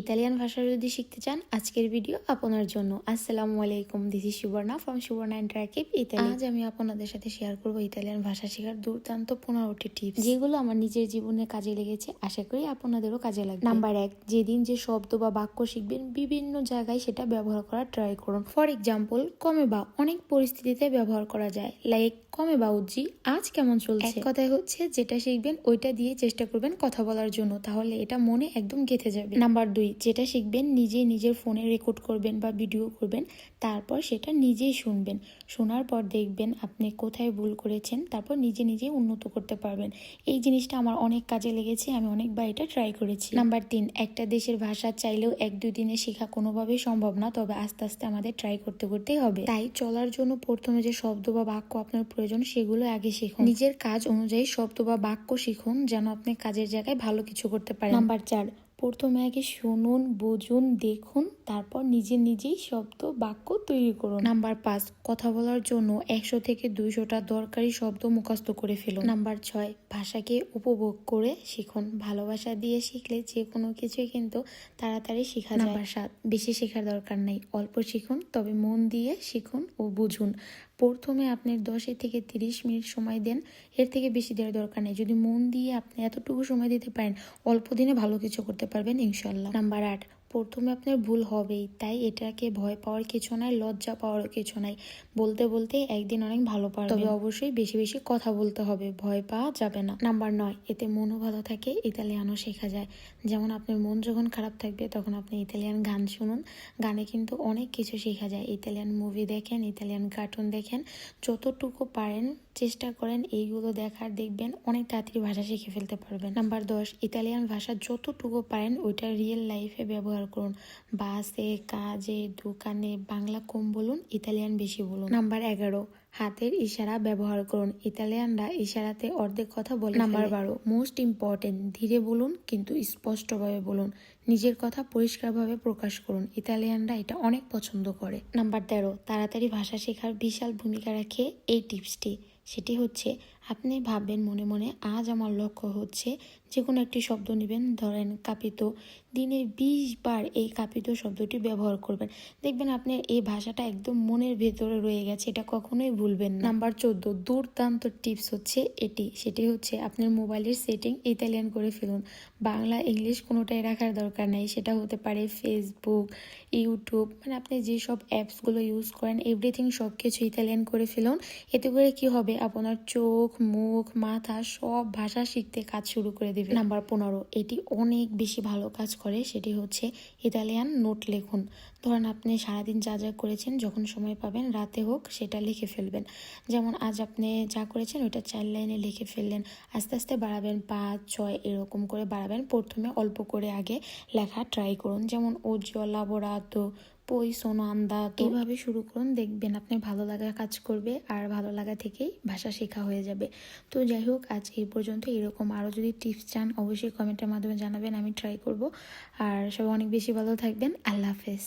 Italian ভাষা যদি শিখতে চান আজকের ভিডিও আপনার জন্য। আসসালামু আলাইকুম this is Subarna from Subarna interactive Italy আজ আমি আপনাদের সাথে শেয়ার করব ইতালিয়ান ভাষা শেখার দুর্দান্ত পনেরোটি টিপস যেগুলো আমার নিজের জীবনে কাজে লেগেছে আশা করি আপনাদেরও কাজে লাগবে। নাম্বার এক যেদিন যে শব্দ বা বাক্য শিখবেন বিভিন্ন জায়গায় সেটা ব্যবহার করার ট্রাই করুন। ফর এক্সাম্পল কমে বা অনেক পরিস্থিতিতে ব্যবহার করা যায়। লাইক কমে বা উজ্জি আজ কেমন চলছে? এক কথায় হচ্ছে যেটা শিখবেন ওইটা দিয়ে চেষ্টা করবেন কথা বলার জন্য। তাহলে এটা মনে একদম গেঁথে যাবে। নাম্বার দুই যেটা শিখবেন, নিজে নিজের ফোনে রেকর্ড করবেন বা ভিডিও করবেন, তারপর সেটা নিজেই শুনবেন। শোনার পর দেখবেন আপনি কোথায় ভুল করেছেন, তারপর নিজে নিজে উন্নত করতে পারবেন। এই জিনিসটা আমার অনেক কাজে লেগেছে, আমি অনেকবার এটা ট্রাই করেছি। নাম্বার তিন, একটা দেশের ভাষা চাইলেও এক দুই দিনে শেখা কোনোভাবেই সম্ভব না, তবে আস্তে আস্তে আমাদের ট্রাই করতে করতেই হবে। তাই চলার জন্য প্রথমে যে শব্দ বা বাক্য আপনার প্রয়োজন, সেগুলো আগে শিখুন। নিজের কাজ অনুযায়ী শব্দ বা বাক্য শিখুন, যেন আপনি কাজের জায়গায় ভালো কিছু করতে পারেন। নাম্বার চার প্রথমে আগে শুনুন বুঝুন দেখুন তারপর নিজে নিজেই শব্দ বাক্য তৈরি করুন। নাম্বার পাঁচ কথা বলার জন্য একশো থেকে দুইশোটা দরকারি শব্দ মুখস্থ করে ফেলুন। নাম্বার ছয় ভাষাকে উপভোগ করে শিখুন। ভালোবাসা দিয়ে শিখলে যে কোনো কিছুই কিন্তু তাড়াতাড়ি শেখা যায়। নাম্বার সাত বেশি শেখার দরকার নেই। অল্প শিখুন তবে মন দিয়ে শিখুন ও বুঝুন। প্রথমে আপনি দশে থেকে তিরিশ মিনিট সময় দেন। এর থেকে বেশি দেওয়ার দরকার নেই। যদি মন দিয়ে আপনি এতটুকু সময় দিতে পারেন অল্প দিনে ভালো কিছু করতে পারবেন ইনশাল্লাহ। নাম্বার আট প্রথমে আপনার ভুল হবেই, তাই এটাকে ভয় পাওয়ার কিছু নাই, লজ্জা পাওয়ার কিছু নাই। বলতে বলতে একদিন অনেক ভালো পারবে। তবে অবশ্যই বেশি বেশি কথা বলতে হবে, ভয় পাওয়া যাবে না। নাম্বার নয়, এতে মনও ভালো থাকে, ইতালিয়ানও শেখা যায়। যেমন আপনার মন যখন খারাপ থাকবে, তখন আপনি ইতালিয়ান গান শুনুন। গানে কিন্তু অনেক কিছু শেখা যায়। ইতালিয়ান মুভি দেখেন, ইতালিয়ান কার্টুন দেখেন, যতটুকু পারেন, চেষ্টা করেন, এইগুলো দেখার, দেখবেন অনেক তাড়াতাড়ি ভাষা শিখে ফেলতে পারবেন। নাম্বার দশ, ইতালিয়ান ভাষা যতটুকু পারেন, ওইটা রিয়েল লাইফে ব্যবহার করুন। বাসে কাজে দোকানে বাংলা কম বলুন ইতালিয়ান বেশি বলুন। নাম্বার এগারো হাতের ইশারা ব্যবহার করুন। ইতালিয়ানরা ইশারাতে অর্ধেক কথা বলে নাম্বার বারো মোস্ট ইম্পর্টেন্ট ধীরে বলুন কিন্তু স্পষ্টভাবে বলুন। নিজের কথা পরিষ্কারভাবে প্রকাশ করুন। ইতালিয়ানরা এটা অনেক পছন্দ করে। নাম্বার তেরো তাড়াতাড়ি ভাষা শেখার বিশাল ভূমিকা রাখে এই টিপসটি। সেটি হচ্ছে আপনি ভাববেন মনে মনে, আজ আমার লক্ষ্য হচ্ছে যে কোনো একটি শব্দ নেবেন। ধরেন কাপিত। দিনে বিশ বার এই কাপিত শব্দটি ব্যবহার করবেন। দেখবেন আপনার এই ভাষাটা একদম মনের ভেতরে রয়ে গেছে, এটা কখনোই ভুলবেন নাম্বার চোদ্দ, দুর্দান্ত টিপস হচ্ছে এটি। সেটি হচ্ছে আপনার মোবাইলের সেটিং ইতালিয়ান করে ফেলুন। বাংলা, ইংলিশ কোনোটাই রাখার দরকার নেই, সেটা হতে পারে ফেসবুক, ইউটিউব মানে আপনি যেসব অ্যাপসগুলো ইউজ করেন, এভরিথিং সব কিছু ইতালিয়ান করে ফেলুন। এতে করে কি হবে? আপনার চোখ মুখ, মাথা সব ভাষা শিখতে কাজ শুরু করে দেবে। নাম্বার পনেরো, এটি অনেক বেশি ভালো কাজ করে, সেটি হচ্ছে ইতালিয়ান নোট লেখুন। ধরেন আপনি সারাদিন যা যা করেছেন, যখন সময় পাবেন, রাতে হোক, সেটা লিখে ফেলবেন। যেমন আজ আপনি যা করেছেন, ওইটা চার লাইনে লিখে ফেললেন। আস্তে আস্তে বাড়াবেন পাঁচ, ছয়, এরকম করে বাড়াবেন। প্রথমে অল্প করে আগে লেখা ট্রাই করুন। যেমন ওজিও লাবোরাতো পই সোনো আন্দা এইভাবে শুরু করুন, দেখবেন আপনার ভালো লাগা কাজ করবে আর ভালো লাগা থেকেই ভাষা শেখা হয়ে যাবে। তো যাই হোক আজ এই পর্যন্ত। এরকম আরও যদি টিপস চান, অবশ্যই কমেন্টের মাধ্যমে জানাবেন, আমি ট্রাই করব। আর সবাই অনেক বেশি ভালো থাকবেন। আল্লাহ হাফেজ।